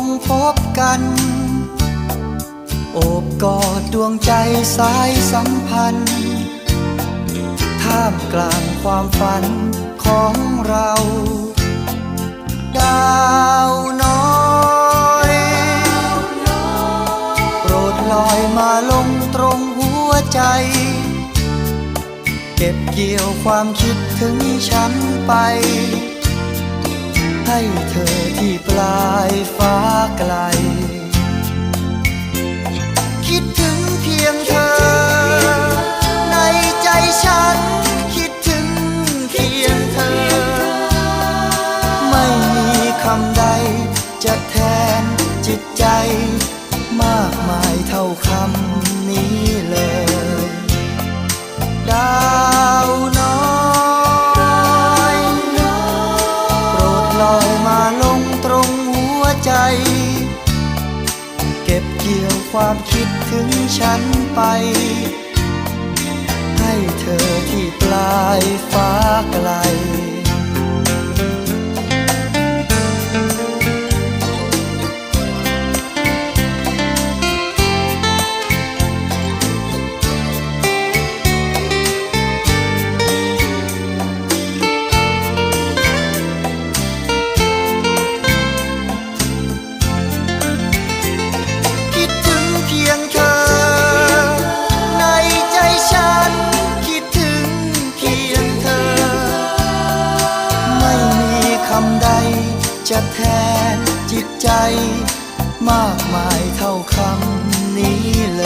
งพบกัน โอบกอดดวงใจสายสัมพันธ์ ท่ามกลางความฝันของเรา ดาวน้อยโปรดลอยมาลงตรงหัวใจ เก็บเกี่ยวความคิดถึงฉันไป ให้เธอที่ปลายฟ้าไกล คิดถึงเพียงเธอ ในใจฉัน คิดถึงเพียงเธอ ไม่มีคำใด จะแทนจิตใจ มากมายเท่าคำนี้ เก็บเกี่ยวความคิดถึงฉันไป ให้เธอที่ปลายฟ้าไกล จะแทนจิตใจมากมายเท่าคำนี้เล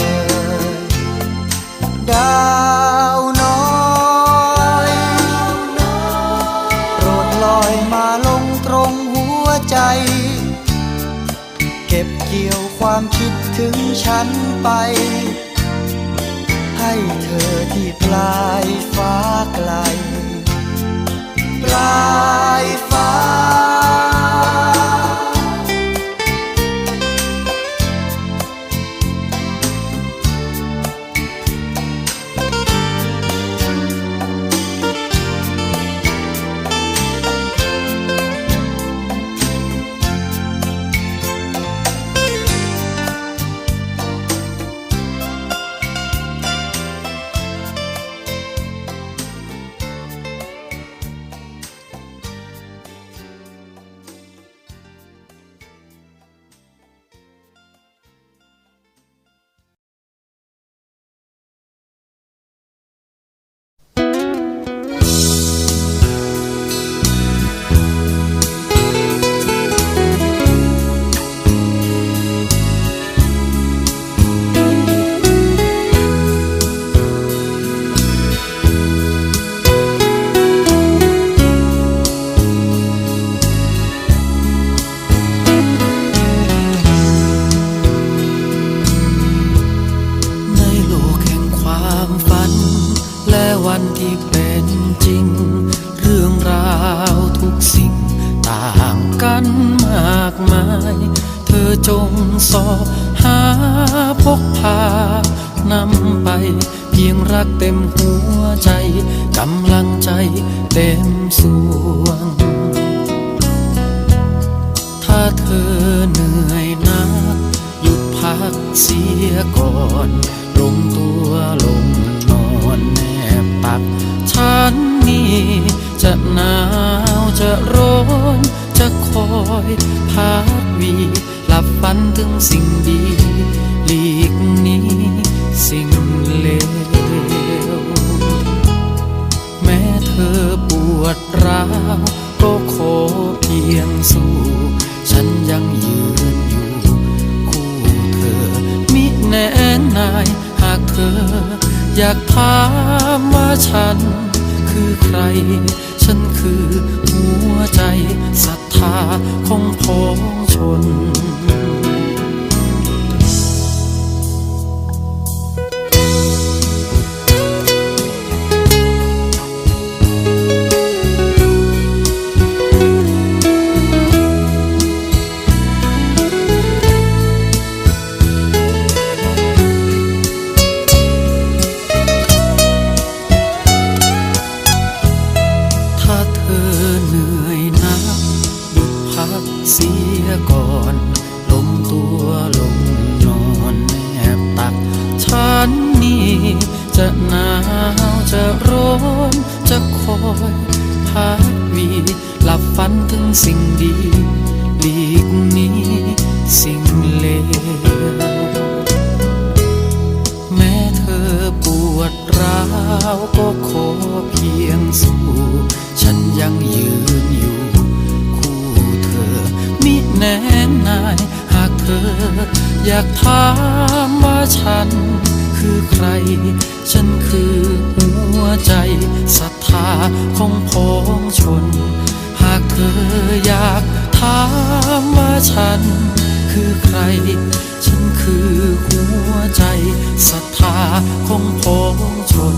ย ดาวน้อยโปรดลอยมาลงตรงหัวใจ เก็บเกี่ยวความคิดถึงฉันไป ให้เธอที่ปลายฟ้าไกล ปลายฟ้า จงสอบหาพกพานำไป เพียงรักเต็มหัวใจ กำลังใจเต็มส่วง ถ้าเธอเหนื่อยนักหยุดพักเสียก่อนลงตัวลงนอนแนบตัก ฉันนี่จะหนาวจะร้อนจะคอยพักวี ถึงสิ่งดีหลีกนี้สิ่งเลว แม้เธอปวดร้าวก็ขอเพียงสู้ ฉันยังยืนอยู่ คู่เธอ มิแน่นาย หากเธอ อยากถามว่าฉัน คือใคร ฉันคือหัวใจศรัทธาของ เสียก่อนลมตัวลงนอนแนบตัก ฉันนี่จะหนาวจะร้อนจะคอยพักมีหลับฝันถึงสิ่งดีดีกนี้สิ่งเลวแม้เธอปวดร้าวก็ขอเพียงสู้ ฉันยังยืน อยากถามว่าฉัน คือใคร ฉันคือหัวใจศรัทธาของพ้องชน หากเธออยากถามว่าฉัน คือใคร ฉันคือหัวใจศรัทธาของพ้องชน